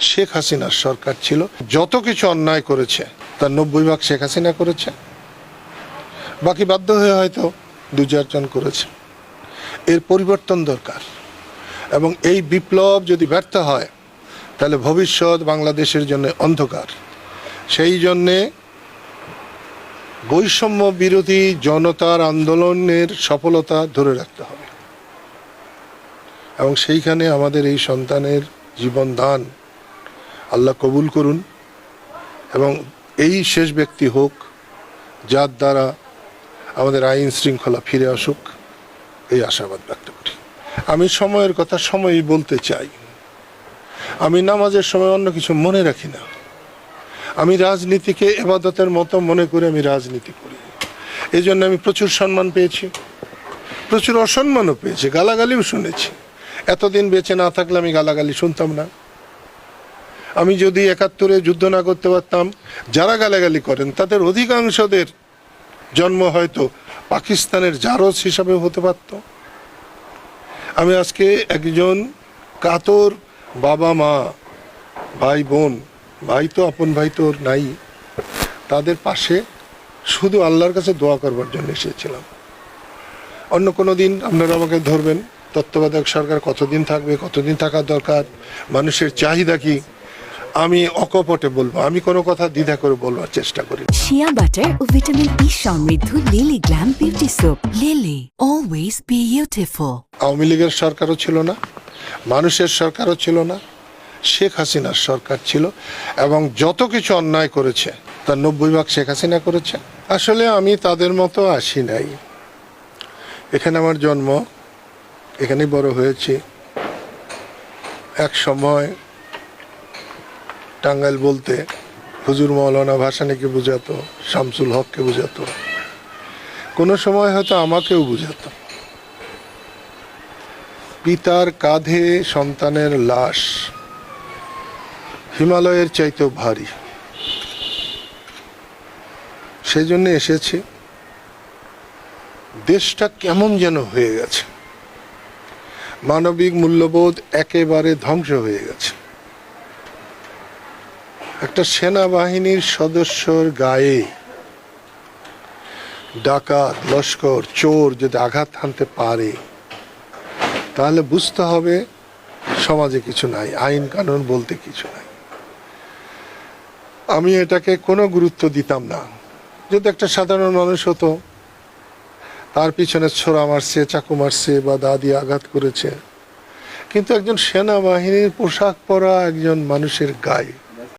শেখ হাসিনার সরকার ছিল, যত কিছু অন্যায় করেছে, তার নব্বই ভাগ শেখ হাসিনা করেছে। বাকি বাধ্য হয়ে হয়তো দু চারজন করেছে। এর পরিবর্তন দরকার। এবং এই বিপ্লব যদি ব্যর্থ হয়, তাহলে ভবিষ্যৎ বাংলাদেশের জন্য অন্ধকার। সেই জন্যে বৈষম্য বিরোধী জনতার আন্দোলনের সফলতা ধরে রাখতে হবে। এবং সেইখানে আমাদের এই সন্তানের জীবন দান আল্লাহ কবুল করুন এবং এই শেষ ব্যক্তি হোক, যার দ্বারা আমাদের আইন শৃঙ্খলা ফিরে আসুক, এই আশাবাদ ব্যক্ত করি। আমি সময়ের কথা সময়ই বলতে চাই। আমি নামাজের সময় অন্য কিছু মনে রাখি না। আমি রাজনীতিকে এবাদতের মতো মনে করে আমি রাজনীতি করি। এই জন্য আমি প্রচুর সম্মান পেয়েছি, প্রচুর অসম্মানও পেয়েছি, গালাগালিও শুনেছি। এতদিন বেঁচে না থাকলে আমি গালাগালি শুনতাম না। আমি যদি একাত্তরে যুদ্ধ না করতে পারতাম, যারা গালাগালি করেন, তাদের অধিকাংশদের জন্ম হয়তো পাকিস্তানের জারজ হিসাবে হতে পারত। আমি আজকে একজন কাতর বাবা মা, ভাই বোন, ভাই তো আপন, ভাই তো নাই, তাদের পাশে শুধু আল্লাহর কাছে দোয়া করবার জন্য এসেছিলাম। অন্য কোনো দিন আপনারা আমাকে ধরবেন, তত্ত্বাবধায়ক সরকার কতদিন থাকবে, কতদিন থাকার দরকার, মানুষের চাহিদা কি? আমি অকপটে বলব আমি কোনো কথা দ্বিধা করে বলবার চেষ্টা করি। শিয়া বাটার ও ভিটামিন ই সমৃদ্ধ Lily glam beauty soap Lily always beautiful Awami লীগের সরকারও ছিল না মানুষের সরকারও ছিল না শেখ হাসিনার সরকার ছিল এবং যত কিছু অন্যায় করেছে তার নব্বই ভাগ শেখ হাসিনা করেছে। আসলে আমি তাদের মতো আসি নাই। এখানে আমার জন্ম এখানেই বড় হয়েছি। এক সময় টাঙ্গাইল বলতে হুজুর মৌলানা ভাসানিকে বুঝাতো, শামসুল হককে বুঝাতো। কোনো সময় হয়তো আমাকেও বুঝাতো। পিতার কাঁধে সন্তানের লাশ। হিমালয়ের চাইতেও ভারী। সেই জন্য এসেছি। দেশটা কেমন যেন হয়ে গেছে। মানবিক মূল্যবোধ একেবারে ধ্বংস হয়ে গেছে। একটা সেনাবাহিনীর সদস্যর গায়ে ডাকাত, লস্কর, চোর যদি আঘাত হানতে পারে, তাহলে বুঝতে হবে সমাজে কিছু নাই, আইন কানুন বলতে কিছু নাই। আমি এটাকে কোনো গুরুত্ব দিতাম না। যদি একটা সাধারণ মানুষ হতো, তার পিছনে ছোড়া মারছে, চাকু মারছে বা দাদি আঘাত করেছে, কিন্তু একজন সেনাবাহিনীর পোশাক পরা একজন মানুষের গায়ে